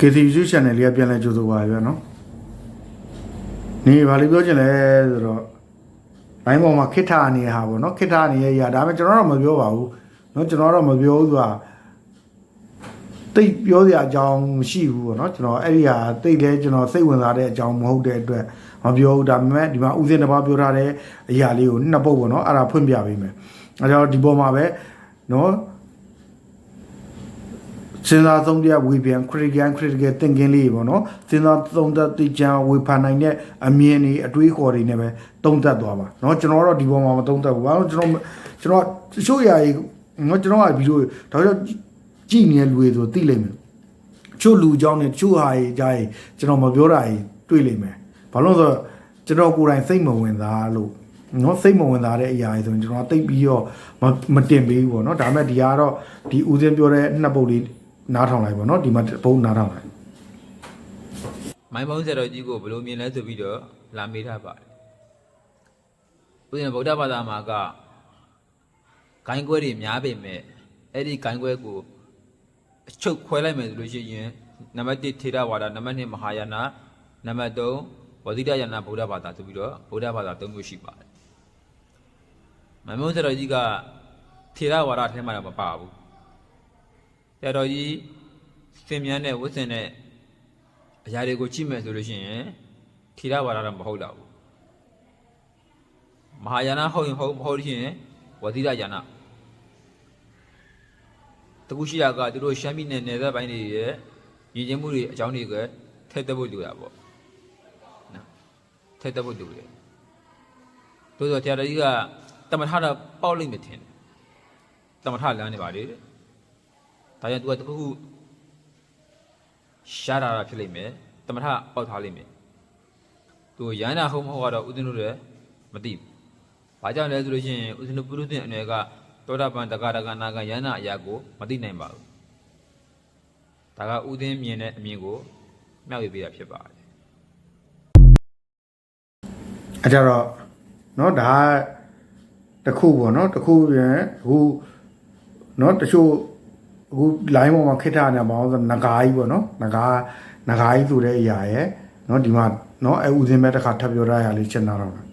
KTV channel လေးကပြန်လဲကြိုဆိုပါရပြန်နော်နေဘာလို့ပြောချင်လဲဆိုတော့ line ပေါ်မှာခိထအနေဟာပေါ့နော်ခိထအနေရဲ့အရာဒါပေမဲ့ကျွန်တော်တော့မပြောပါဘူးနော်ကျွန်တော်တော့မပြောဘူးဆိုတာတိတ်ပြောစရာအကြောင်းမရှိဘူးပေါ့နော်ကျွန်တော်အဲ့ဒီဟာတိတ်လဲကျွန်တော်စိတ်ဝင်စားတဲ့အကြောင်းမဟုတ်တဲ့အတွက်မပြောဘူးဒါပေမဲ့ဒီမှာဦးစင်းတစ်ပါးပြောထားတဲ့အရာလေးကိုနှစ်ပုတ်ပေါ့နော်အဲ့ဒါဖွင့်ပြပေးမယ်အဲတော့ဒီပေါ်မှာပဲနော် စဉ်းစားသုံးတရားဝေပြန် critical critical thinking လေးပေါ့နော်စဉ်းစားသုံးသပ်သိချာဝေဖန်နိုင်တဲ့အမြင်တွေအတွေးခေါ်တွေနဲ့ပဲသုံးသပ်သွားပါနော်ကျွန်တော်ကတော့ဒီပေါ်မှာမသုံးသပ်ဘူးဘာလို့ကျွန်တော်ကျွန်တော်တချို့ຢာကြီးနော်ကျွန်တော်ကဗီဒီယိုဒါကြောင့်ကြည့်နေတဲ့လူတွေဆိုသိလိမ့်မယ်ချို့လူအကြောင်းနဲ့ချို့ဟာကြီးကြားကြီးကျွန်တော်မပြောတာကြီးတွေ့လိမ့်မယ်ဘာလို့ဆိုတော့ကျွန်တော်ကိုယ်တိုင်စိတ်မဝင်စားလို့နော်စိတ်မဝင်စားတဲ့အရာတွေဆိုရင်ကျွန်တော်တိတ်ပြီးတော့မတင်ပေးဘူးပေါ့နော်ဒါပေမဲ့ဒီကတော့ဒီဦးစင်းပြောတဲ့နှစ်ပုတ်လေး နားထောင်လိုက်ပေါ့နော်ဒီမှာဘုံနားထောင်လိုက်မိုင်းပေါင်းဆက်တော်ကြီးကိုဘယ်လိုမြင်လဲဆိုပြီးတော့လာမေးထားပါတယ်ဥစဉ်ဗုဒ္ဓဘာသာမှာကဂိုင်းခွဲတွေများပေမဲ့အဲ့ဒီဂိုင်းခွဲကိုအချုပ်ခွဲလိုက်မယ်ဆိုလို့ရှိရင်နံပါတ်1ထေရဝါဒနံပါတ်2မဟာယာနနံပါတ်3ဝဇိတယာနဗုဒ္ဓဘာသာဆိုပြီးတော့ဗုဒ္ဓဘာသာ၃မျိုးရှိပါတယ်မိုင်းပေါင်းဆက်တော်ကြီးကထေရဝါဒထဲမှာတော့မပါဘူး ဆရာတော်ကြီးစင်မြန်းတဲ့ဝတ်စင်တဲ့အရာတွေကိုကြည့်မယ်ဆိုလို့ရှိရင်ထေရဝါဒတော့မဟုတ်တော့ဘူးမဟာယာနဟုတ်ရင်ဟုတ်မဟုတ်လို့ရှိရင်ဝဇိရယာနတခုရှိတာကသူတို့ရှမ်းပြည်နယ်နယ်စပ်ပိုင်းတွေရဲ့ရည်ကျင်းမှုတွေအကြောင်းတွေကထည့်သက်ဖို့လိုတာပေါ့နော်ထည့်သက်ဖို့လိုတယ်တို့ဆိုတရားတော်ကြီးကတမထတော့ပေါက်လိမ့်မယ်ထင်တယ်တမထလမ်းနေပါလေတဲ့ ဒါကြောင့်သူကတခုခု ရှားတာတာဖြစ်လိမ့်မယ်တမထပေါက်ထားလိမ့်မယ်သူရဟန္တာဟုတ်မဟုတ်ကတော့ဥဒ္ဒနုလည်းမသိဘူးဘာကြောင့်လဲဆိုလို့ရှိရင်ဥဒ္ဒနုပုရုသင်အနေကတောတာပန်တက္ကတက္ကနာကရဟန္တာအရာကိုမသိနိုင်ပါဘူးဒါကဥဒင်းမြင်တဲ့အမြင်ကိုမျှဝေပေးတာဖြစ်ပါတယ် အဲကြတော့เนาะဒါကတစ်ခုပေါ့เนาะတစ်ခုပြန်အခုเนาะတချို့ အခု line ပေါ်မှာခက်ထားနေတာဘာလို့ဆိုငကားကြီးပေါ့နော်ငကားငကားကြီးဆိုတဲ့အရာရဲ့နော်ဒီမှာနော်အဲဦးစင်းပဲတစ်ခါထပ်ပြောထားရလေးချက်နာတော့လား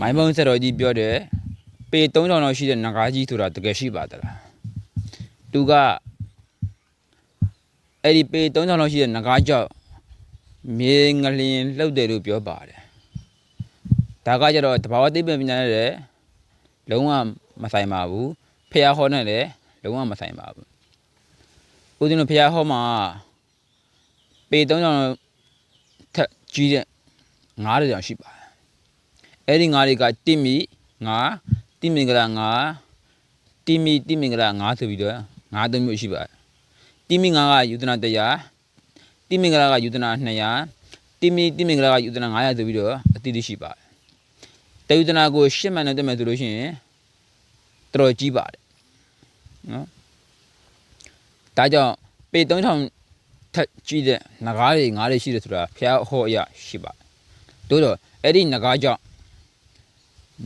မိုင်းဘုံဆက်တော်ကြီးပြောတယ်ပေ3000တော့ရှိတဲ့ငကားကြီးဆိုတာတကယ်ရှိပါသလားသူကအဲ့ဒီပေ3000တော့ရှိတဲ့ငကားကြောက်မြေငလျင်လှုပ်တယ်လို့ပြောပါတယ်ဒါကကြတော့တဘာဝသိပ္ပံပညာနဲ့လည်းလုံးဝမဆိုင်ပါဘူးဖះဟောနဲ့လည်း လုံးဝမဆိုင်ပါဘူးဦးဇင်းတို့ဖះဟောမှာပေ3000လောက်ထက်ကြီးတဲ့ငါးတောင်ရှိပါတယ်အဲ့ဒီငါးတွေကတိမိငါတိမင်္ဂလာငါတိမိတိမင်္ဂလာငါဆိုပြီးတော့ငါးသုံးမျိုးရှိပါတယ်တိမိငါကယူဒနာ100တိမင်္ဂလာကယူဒနာ200တိမိတိမင်္ဂလာကယူဒနာ900ဆိုပြီးတော့အတိအရှိပါတယ်တယူဒနာကိုရှစ်မှန်နဲ့တက်မယ်ဆိုလို့ရှိရင်တော်တော်ကြီးပါတယ် နော်ဒါကြောင့်ပေ3000ထက်ကြီးတဲ့ငကားတွေငါးတွေရှိတယ်ဆိုတာဖျားဟောအရာရှိပါတယ်တို့တော့အဲ့ဒီငကားကြောင့်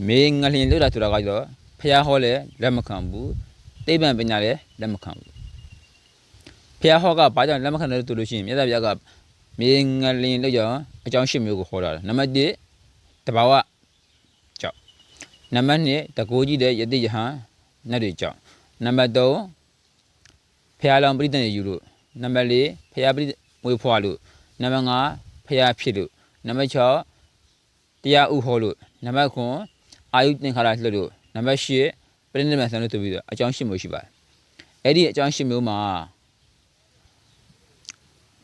မေငလျင်လို့တာဆိုတာကကြတော့ဖះဟောလဲလက်မခံဘူးတိဗ္ဗံပညာလဲလက်မခံဘူးဖះဟောကဘာကြောင့်လက်မခံတယ်လို့ဆိုလို့ရှိရင်မြတ်စွာဘုရားကမေငလျင်လို့ကြောင့်အကြောင်းရှစ်မျိုးကိုဟောတာနံပါတ်1တဘာဝကြောင့်နံပါတ်2တကိုးကြီးတဲ့ယတိယဟန်နတ်တွေကြောင့် နံပါတ်3ဖះလောင်ပရိသတ်ယူလို့နံပါတ်4ဖះပရိမွေးဖွားလို့နံပါတ်5ဖះဖြစ်လို့နံပါတ်6တရားဥဟောလို့နံပါတ်9အာယုသင်္ခါရလှုပ်လို့နံပါတ်၈ပြိဋိနိဗ္ဗာန်ဆံလို့ဆိုပြီးတော့အကြောင်း၈မျိုးရှိပါတယ်။အဲ့ဒီအကြောင်း၈မျိုးမှာ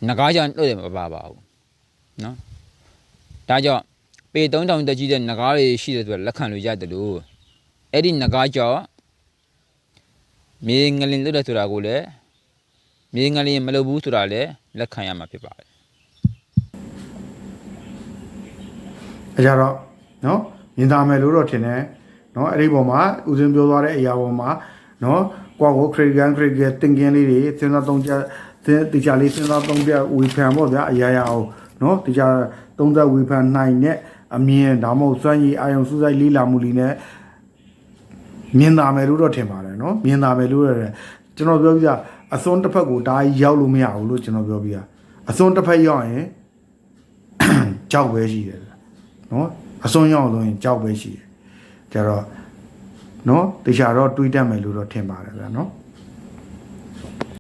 ငကားကြောင့်လှုပ်တယ်မပါပါဘူး။နော်။ဒါကြောင့်ပေ3000တက်ကြီးတဲ့ငကားတွေရှိတယ်ဆိုတော့လက်ခံလို့ရတယ်လို့အဲ့ဒီငကားကြောင့် မြေငလင်လုပ်တယ်ဆိုတာကိုလည်းမြေငလင်မလုပ်ဘူးဆိုတာလည်းလက်ခံရမှာဖြစ်ပါတယ်အကြတော့နော်မြင်သာမယ်လို့တော့ထင်တယ်နော်အဲ့ဒီပုံမှာဦးစင်းပြောသွားတဲ့အရာပုံမှာနော်ကွာကိုခရစ်ကန်ခရစ်ကန်တင်ကင်းလေးတွေစဉ်းစားသုံးချက်တိကျလေးစဉ်းစားသုံးချက်ဝေဖန်ပေါ့ဗျာအရာရာအောင်နော်တိကျသုံးသက်ဝေဖန်နိုင်တဲ့အမြင်ဒါမှမဟုတ်စွမ်းရည်အာယုံစူးစိုက်လေးလာမှုလီနဲ့ မြင်သာမယ်လို့တော့ထင်ပါတယ်နော်မြင်သာမယ်လို့ရတယ်ကျွန်တော်ပြောပြအစွန်းတစ်ဖက်ကိုဒါရောက်လို့မရဘူးလို့ကျွန်တော်ပြောပြအစွန်းတစ်ဖက်ရောက်ရင်ကြောက်ပဲရှိတယ်နော်အစွန်းရောက်လို့ရင်ကြောက်ပဲရှိတယ်ကြတော့နော်တခြားတော့တွေးတတ်မယ်လို့တော့ထင်ပါတယ်ဗျာနော်